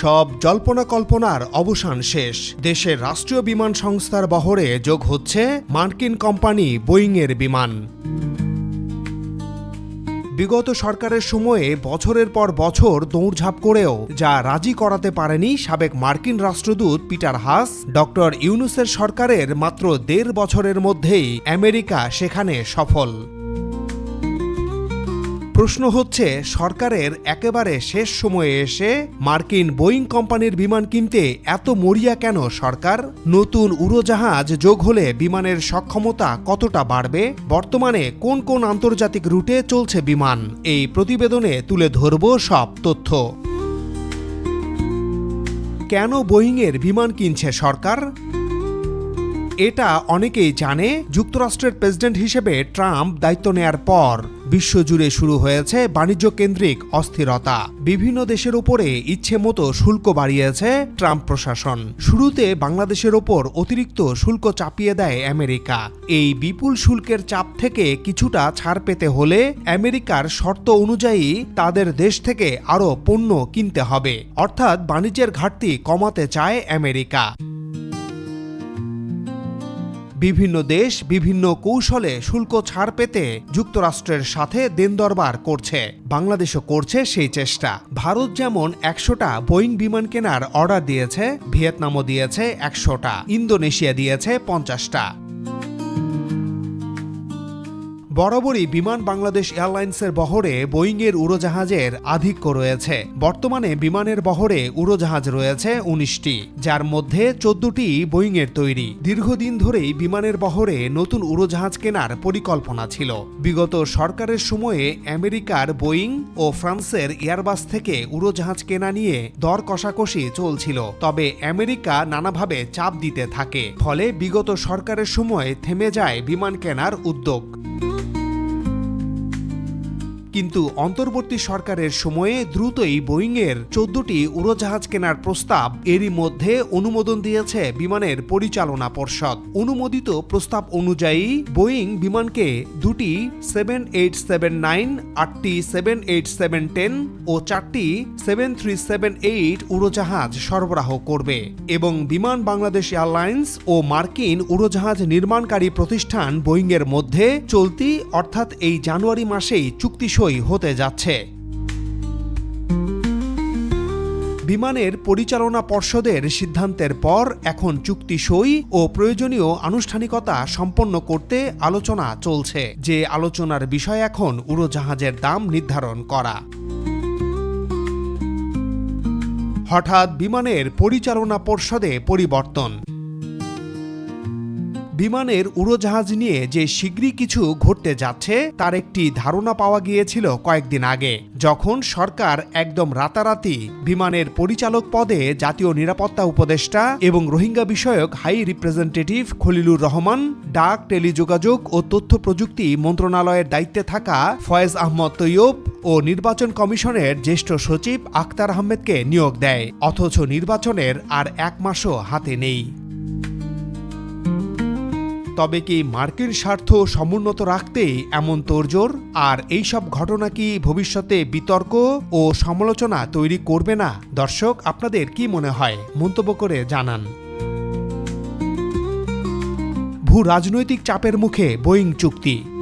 সব জল্পনা কল্পনার অবসান শেষ। দেশের রাষ্ট্রীয় বিমান সংস্থার বহরে যোগ হচ্ছে মার্কিন কোম্পানি বোয়িংয়ের বিমান। বিগত সরকারের সময়ে বছরের পর বছর দৌড়ঝাঁপ করেও যা রাজি করাতে পারেনি সাবেক মার্কিন রাষ্ট্রদূত পিটার হাস, ডক্টর ইউনুসের সরকারের মাত্র দেড় বছরের মধ্যেই আমেরিকা সেখানে সফল। প্রশ্ন হচ্ছে, সরকারের একেবারে শেষ সময়ে এসে মার্কিন বোয়িং কোম্পানির বিমান কিনতে এত মরিয়া কেন সরকার? নতুন উড়োজাহাজ যোগ হলে বিমানের সক্ষমতা কতটা বাড়বে? বর্তমানে কোন কোন আন্তর্জাতিক রুটে চলছে বিমান? এই প্রতিবেদনে তুলে ধরব সব তথ্য। কেন বোয়িংয়ের বিমান কিনছে সরকার? এটা অনেকেই জানে, যুক্তরাষ্ট্রের প্রেসিডেন্ট হিসেবে ট্রাম্প দায়িত্ব নেয়ার পর বিশ্বজুড়ে শুরু হয়েছে বাণিজ্য কেন্দ্রিক অস্থিরতা। বিভিন্ন দেশের উপরে ইচ্ছে মতো শুল্ক বাড়িয়েছে ট্রাম্প প্রশাসন। শুরুতে বাংলাদেশের ওপর অতিরিক্ত শুল্ক চাপিয়ে দেয় আমেরিকা। এই বিপুল শুল্কের চাপ থেকে কিছুটা ছাড় পেতে হলে আমেরিকার শর্ত অনুযায়ী তাদের দেশ থেকে আরও পণ্য কিনতে হবে। অর্থাৎ বাণিজ্যের ঘাটতি কমাতে চায় আমেরিকা। বিভিন্ন দেশ বিভিন্ন কৌশলে শুল্ক ছাড় পেতে যুক্তরাষ্ট্রের সাথে দেনদরবার করছে। বাংলাদেশও করছে সেই চেষ্টা। ভারত যেমন একশোটা বোয়িং বিমান কেনার অর্ডার দিয়েছে, ভিয়েতনামও দিয়েছে একশোটা, ইন্দোনেশিয়া দিয়েছে পঞ্চাশটা। বরাবরই বিমান বাংলাদেশ এয়ারলাইন্সের বহরে বোয়িংয়ের উড়োজাহাজের আধিক্য রয়েছে। বর্তমানে বিমানের বহরে উড়োজাহাজ রয়েছে উনিশটি, যার মধ্যে চোদ্দটি বোয়িংয়ের তৈরি। দীর্ঘদিন ধরেই বিমানের বহরে নতুন উড়োজাহাজ কেনার পরিকল্পনা ছিল। বিগত সরকারের সময়ে আমেরিকার বোয়িং ও ফ্রান্সের এয়ারবাস থেকে উড়োজাহাজ কেনা নিয়ে দর কষাকষি চলছিল, তবে আমেরিকা নানাভাবে চাপ দিতে থাকে। ফলে বিগত সরকারের সময় থেমে যায় বিমান কেনার উদ্যোগ। কিন্তু অন্তর্বর্তী সরকারের সময়ে দ্রুতই বোয়িংয়ের চোদ্দটি উড়োজাহাজ কেনার প্রস্তাব এরই মধ্যে অনুমোদন দিয়েছে বিমানের পরিচালনা পর্ষদ। অনুমোদিত প্রস্তাব অনুযায়ী বোয়িং বিমানকে দুটি সেভেন এইট সেভেন নাইন আটটি সেভেন এইট সেভেন টেন ও চারটি সেভেন থ্রি সেভেন এইট উড়োজাহাজ সরবরাহ করবে এবং বিমান বাংলাদেশ এয়ারলাইন্স ও মার্কিন উড়োজাহাজ নির্মাণকারী প্রতিষ্ঠান বোয়িংয়ের মধ্যে চলতি অর্থাৎ এই জানুয়ারি মাসেই চুক্তি সই হতে যাচ্ছে। বিমানের পরিচালনা পর্ষদের সিদ্ধান্তের পর এখন চুক্তি সই ও প্রয়োজনীয় আনুষ্ঠানিকতা সম্পন্ন করতে আলোচনা চলছে, যে আলোচনার বিষয় এখন উড়োজাহাজের দাম নির্ধারণ করা। হঠাৎ বিমানের পরিচালনা পর্ষদে পরিবর্তন। বিমানের উড়োজাহাজ নিয়ে যে শীঘ্রই কিছু ঘটতে যাচ্ছে, তার একটি ধারণা পাওয়া গিয়েছিল কয়েকদিন আগে। যখন সরকার একদম রাতারাতি বিমানের পরিচালক পদে জাতীয় নিরাপত্তা উপদেষ্টা এবং রোহিঙ্গা বিষয়ক হাই রিপ্রেজেন্টেটিভ খলিলুর রহমান, ডাক, টেলিযোগাযোগ ও তথ্য প্রযুক্তি মন্ত্রণালয়ের দায়িত্বে থাকা ফয়েজ আহমদ তৈয়ব ও নির্বাচন কমিশনের জ্যেষ্ঠ সচিব আখতার আহমেদকে নিয়োগ দেয়। অথচ নির্বাচনের আর এক মাসও হাতে নেই। তবে কি মার্কিন স্বার্থ সমুন্নত রাখতে এমন তোড়জোড়? আর এই সব ঘটনা কি ভবিষ্যতে বিতর্ক ও সমালোচনা তৈরি করবে না? দর্শক, আপনাদের কি মনে হয়? মন্তব্য করে জানান। ভূ রাজনৈতিক চাপের মুখে বোয়িং চুক্তি।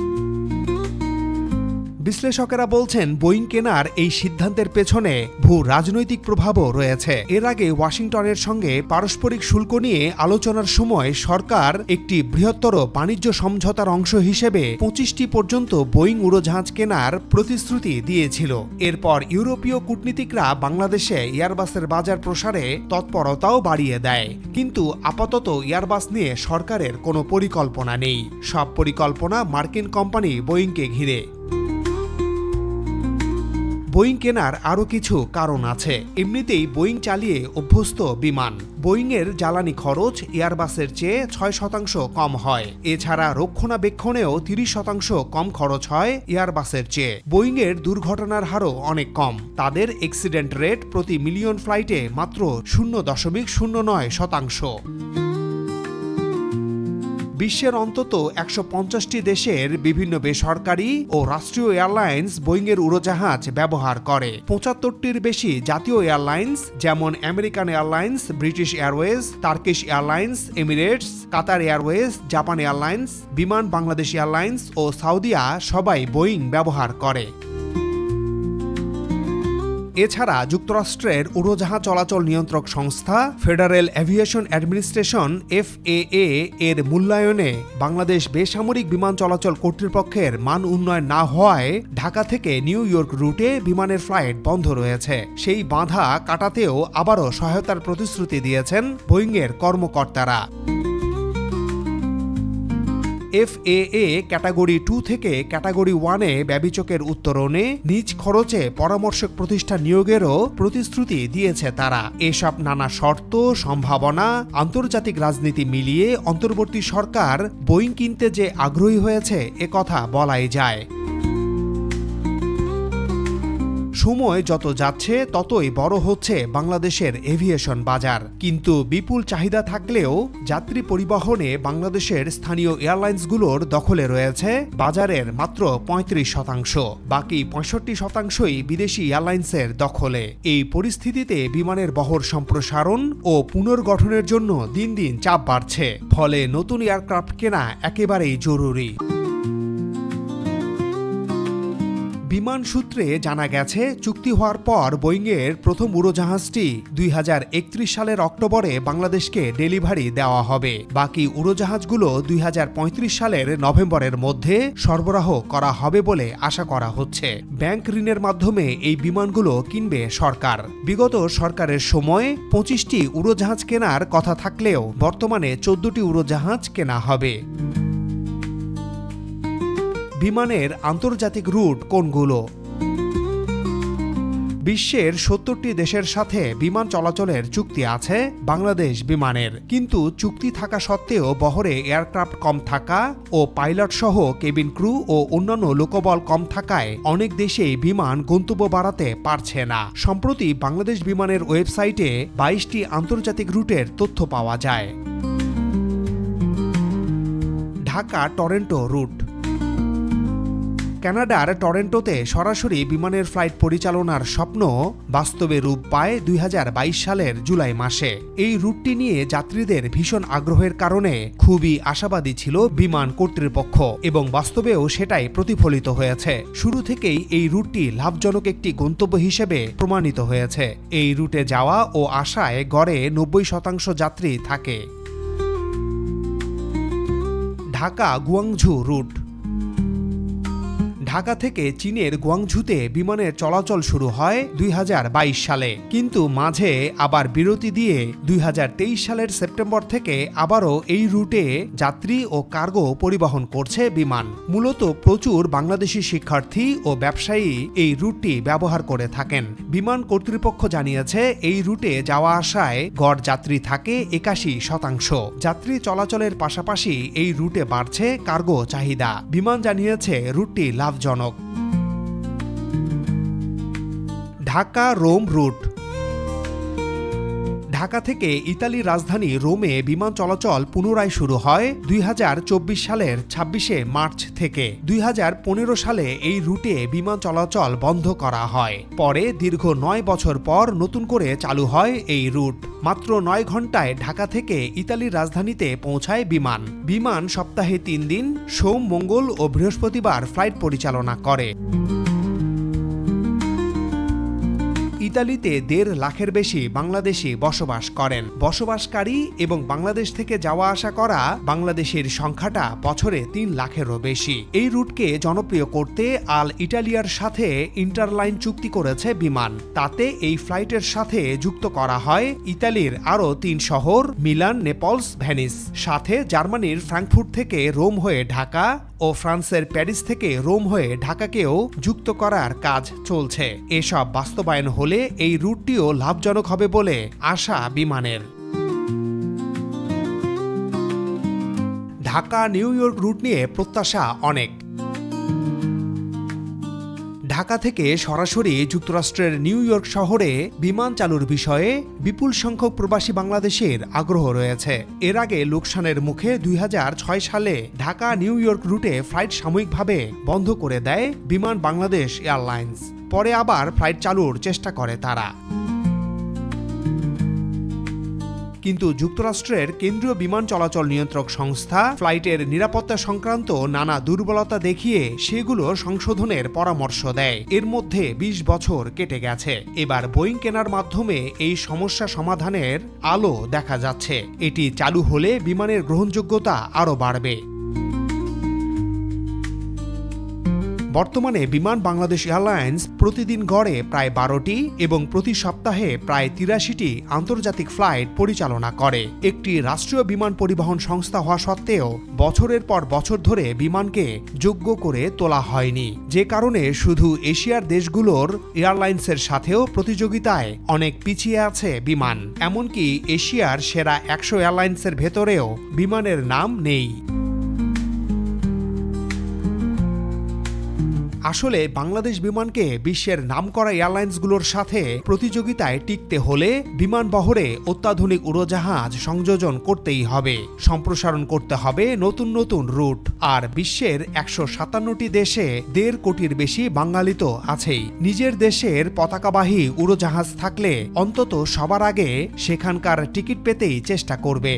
বিশ্লেষকেরা বলছেন, বোয়িং কেনার এই সিদ্ধান্তের পেছনে ভূ রাজনৈতিক প্রভাবও রয়েছে। এর আগে ওয়াশিংটনের সঙ্গে পারস্পরিক শুল্ক নিয়ে আলোচনার সময় সরকার একটি বৃহত্তর বাণিজ্য সমঝোতার অংশ হিসেবে পঁচিশটি পর্যন্ত বোয়িং উড়োজাহাজ কেনার প্রতিশ্রুতি দিয়েছিল। এরপর ইউরোপীয় কূটনীতিকরা বাংলাদেশে এয়ারবাসের বাজার প্রসারে তৎপরতাও বাড়িয়ে দেয়। কিন্তু আপাতত এয়ারবাস নিয়ে সরকারের কোনো পরিকল্পনা নেই। সব পরিকল্পনা মার্কিন কোম্পানি বোয়িংকে ঘিরে। বোয়িং কেনার আরও কিছু কারণ আছে। এমনিতেই বোয়িং চালিয়ে অভ্যস্ত বিমান। বোয়িংয়ের জ্বালানি খরচ এয়ারবাসের চেয়ে ছয় শতাংশ কম হয়। এছাড়া রক্ষণাবেক্ষণেও তিরিশ শতাংশ কম খরচ হয় এয়ারবাসের চেয়ে। বোয়িংয়ের দুর্ঘটনার হারও অনেক কম। তাদের অ্যাক্সিডেন্ট রেট প্রতি মিলিয়ন ফ্লাইটে মাত্র শূন্য দশমিক শূন্য নয় শতাংশ। বিশ্বের অন্তত একশো পঞ্চাশটি দেশের বিভিন্ন বেসরকারি ও রাষ্ট্রীয় এয়ারলাইন্স বোয়িংয়ের উড়োজাহাজ ব্যবহার করে। পঁচাত্তরটির বেশি জাতীয় এয়ারলাইন্স, যেমন American airlines, British Airways Turkish airlines, Emirates, Qatar Airways, Japan airlines, বিমান বাংলাদেশ এয়ারলাইন্স ও সাউদিয়া সবাই বোয়িং ব্যবহার করে। এছাড়া যুক্তরাষ্ট্রের উড়োজাহাজ চলাচল নিয়ন্ত্রক সংস্থা, ফেডারেল অ্যাভিয়েশন অ্যাডমিনিস্ট্রেশন, এফএএ, এর মূল্যায়নে বাংলাদেশ বেসামরিক বিমান চলাচল কর্তৃপক্ষের মান উন্নয়ন না হওয়ায় ঢাকা থেকে নিউ ইয়র্ক রুটে বিমানের ফ্লাইট বন্ধ রয়েছে। সেই বাধা কাটাতেও আবারও সহায়তার প্রতিশ্রুতি দিয়েছেন বোয়িংয়ের কর্মকর্তারা। এফএএ ক্যাটাগরি টু থেকে ক্যাটাগরি ওয়ানে ব্যবিচকের উত্তরণে নিজ খরচে পরামর্শক প্রতিষ্ঠান নিয়োগেরও প্রতিশ্রুতি দিয়েছে তারা। এসব নানা শর্ত, সম্ভাবনা, আন্তর্জাতিক রাজনীতি মিলিয়ে অন্তর্বর্তী সরকার বোয়িং কিনতে যে আগ্রহী হয়েছে কথা বলাই যায়। সময় যত যাচ্ছে, ততই বড় হচ্ছে বাংলাদেশের এভিয়েশন বাজার। কিন্তু বিপুল চাহিদা থাকলেও যাত্রী পরিবহনে বাংলাদেশের স্থানীয় এয়ারলাইন্সগুলোর দখলে রয়েছে বাজারের মাত্র ৩৫ শতাংশ। বাকি পঁয়ষট্টি শতাংশই বিদেশি এয়ারলাইন্সের দখলে। এই পরিস্থিতিতে বিমানের বহর সম্প্রসারণ ও পুনর্গঠনের জন্য দিন দিন চাপ বাড়ছে। ফলে নতুন এয়ারক্রাফট কেনা একেবারেই জরুরি। বিমান সূত্রে জানা গেছে, চুক্তি হওয়ার পর বোয়িংয়ের প্রথম উড়োজাহাজটি দুই হাজার একত্রিশ সালের অক্টোবরে বাংলাদেশকে ডেলিভারি দেওয়া হবে। বাকি উড়োজাহাজগুলো দুই হাজার পঁয়ত্রিশ সালের নভেম্বরের মধ্যে সরবরাহ করা হবে বলে আশা করা হচ্ছে। ব্যাংক ঋণের মাধ্যমে এই বিমানগুলো কিনবে সরকার। বিগত সরকারের সময় পঁচিশটি উড়োজাহাজ কেনার কথা থাকলেও বর্তমানে চোদ্দটি উড়োজাহাজ কেনা হবে। বিমানের আন্তর্জাতিক রুট কোনগুলো? বিশ্বের সত্তরটি দেশের সাথে বিমান চলাচলের চুক্তি আছে, বাংলাদেশ বিমানের। কিন্তু চুক্তি থাকা সত্ত্বেও বহরে এয়ারক্রাফট কম থাকা ও পাইলট সহ কেবিন ক্রু ও অন্যান্য লোকবল কম থাকায় অনেক দেশেই বিমান গন্তব্য বাড়াতে পারছে না। সম্প্রতি বাংলাদেশ বিমানের ওয়েবসাইটে বাইশটি আন্তর্জাতিক রুটের তথ্য পাওয়া যায়। ঢাকা টরেন্টো রুট কানাডার টরেন্টোতে সরাসরি বিমানের ফ্লাইট পরিচালনার স্বপ্ন বাস্তবে রূপ পায় দুই হাজার বাইশ সালের জুলাই মাসে। এই রুটটি নিয়ে যাত্রীদের ভীষণ আগ্রহের কারণে খুবই আশাবাদী ছিল বিমান কর্তৃপক্ষ এবং বাস্তবেও সেটাই প্রতিফলিত হয়েছে। শুরু থেকেই এই রুটটি লাভজনক একটি গন্তব্য হিসেবে প্রমাণিত হয়েছে। এই রুটে যাওয়া ও আসায় গড়ে নব্বই শতাংশ যাত্রী থাকে। Dhaka Guangzhou root. ঢাকা থেকে চীনের গুয়াংঝুতে বিমানের চলাচল শুরু হয় দুই হাজার বাইশ সালে। কিন্তু মাঝে আবার বিরতি দিয়ে দুই হাজার তেইশ সালের সেপ্টেম্বর থেকে আবারও এই রুটে যাত্রী ও কার্গো পরিবহন করছে বিমান। মূলত প্রচুর বাংলাদেশি শিক্ষার্থী ও ব্যবসায়ী এই রুটটি ব্যবহার করে থাকেন। বিমান কর্তৃপক্ষ জানিয়েছে, এই রুটে যাওয়া আসায় গড় যাত্রী থাকে একাশি শতাংশ। যাত্রী চলাচলের পাশাপাশি এই রুটে বাড়ছে কার্গো চাহিদা। বিমান জানিয়েছে, রুটটি লাভ লাভজনক। ঢাকা রোম রুট ঢাকা থেকে ইতালির রাজধানী রোমে বিমান চলাচল পুনরায় শুরু হয় দুই হাজার চব্বিশ সালের ছাব্বিশে মার্চ থেকে। দুই হাজার পনেরো সালে এই রুটে বিমান চলাচল বন্ধ করা হয়। পরে দীর্ঘ নয় বছর পর নতুন করে চালু হয় এই রুট। মাত্র নয় ঘন্টায় ঢাকা থেকে ইতালির রাজধানীতে পৌঁছায় বিমান। বিমান সপ্তাহে তিন দিন, সোম, মঙ্গল ও বৃহস্পতিবার ফ্লাইট পরিচালনা করে। ইতালিতে দেড় লাখের বেশি বাংলাদেশি বসবাস করেন। বসবাসকারী এবং বাংলাদেশ থেকে যাওয়া আসা করা বাংলাদেশের সংখ্যাটা বছরে তিন লাখেরও বেশি। এই রুটকে জনপ্রিয় করতে আল ইটালিয়ার সাথে ইন্টারলাইন চুক্তি করেছে বিমান। তাতে এই ফ্লাইটের সাথে যুক্ত করা হয় ইতালির আরও তিন শহর, মিলান, নেপলস ভ্যানিস সাথে জার্মানির ফ্র্যাঙ্কফুর্ট থেকে রোম হয়ে ঢাকা ও ফ্রান্সের প্যারিস থেকে রোম হয়ে ঢাকাকেও যুক্ত করার কাজ চলছে। এসব বাস্তবায়ন হলে এই রুটটিও লাভজনক হবে বলে আশা বিমানের। ঢাকা নিউ ইয়র্ক রুট নিয়ে প্রত্যাশা অনেক। ঢাকা থেকে সরাসরি যুক্তরাষ্ট্রের নিউ ইয়র্ক শহরে বিমান চালুর বিষয়ে বিপুল সংখ্যক প্রবাসী বাংলাদেশের আগ্রহ রয়েছে। এর আগে লোকসানের মুখে দুই হাজার ছয় সালে ঢাকা নিউ ইয়র্ক রুটে ফ্লাইট সাময়িকভাবে বন্ধ করে দেয় বিমান বাংলাদেশ এয়ারলাইন্স। পরে আবার ফ্লাইট চালুর চেষ্টা করে তারা। কিন্তু যুক্তরাষ্ট্রের কেন্দ্রীয় বিমান চলাচল নিয়ন্ত্রক সংস্থা ফ্লাইটের নিরাপত্তা সংক্রান্ত নানা দুর্বলতা দেখিয়ে সেগুলো সংশোধনের পরামর্শ দেয়। এর মধ্যে ২০ বছর কেটে গেছে। এবার বোয়িং কেনার মাধ্যমে এই সমস্যা সমাধানের আলো দেখা যাচ্ছে। এটি চালু হলে বিমানের গ্রহণযোগ্যতা আরও বাড়বে। বর্তমানে বিমান বাংলাদেশ এয়ারলাইন্স প্রতিদিন গড়ে প্রায় বারোটি এবং প্রতি সপ্তাহে প্রায় তিরাশিটি আন্তর্জাতিক ফ্লাইট পরিচালনা করে। একটি রাষ্ট্রীয় বিমান পরিবহন সংস্থা হওয়া সত্ত্বেও বছরের পর বছর ধরে বিমানকে যোগ্য করে তোলা হয়নি। যে কারণে শুধু এশিয়ার দেশগুলোর এয়ারলাইন্সের সাথেও প্রতিযোগিতায় অনেক পিছিয়ে আছে বিমান। এমনকি এশিয়ার সেরা একশো এয়ারলাইন্সের ভেতরেও বিমানের নাম নেই। আসলে বাংলাদেশ বিমানকে বিশ্বের নামকরা এয়ারলাইন্সগুলোর সাথে প্রতিযোগিতায় টিকতে হলে বিমান বহরে অত্যাধুনিক উড়োজাহাজ সংযোজন করতেই হবে, সম্প্রসারণ করতে হবে নতুন নতুন রুট। আর বিশ্বের একশো সাতান্নটি দেশে দেড় কোটির বেশি বাঙালি তো আছেই। নিজের দেশের পতাকাবাহী উড়োজাহাজ থাকলে অন্তত সবার আগে সেখানকার টিকিট পেতেই চেষ্টা করবে।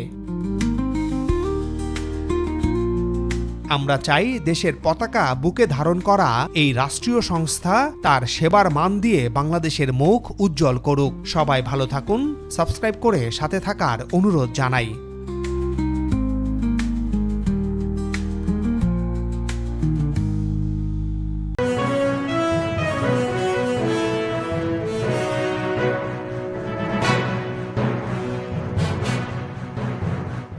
আমরা চাই দেশের পতাকা বুকে ধারণ করা এই রাষ্ট্রীয় সংস্থা তার সেবার মান দিয়ে বাংলাদেশের মুখ উজ্জ্বল করুক। সবাই ভালো থাকুন, সাবস্ক্রাইব করে সাথে থাকার অনুরোধ জানাই।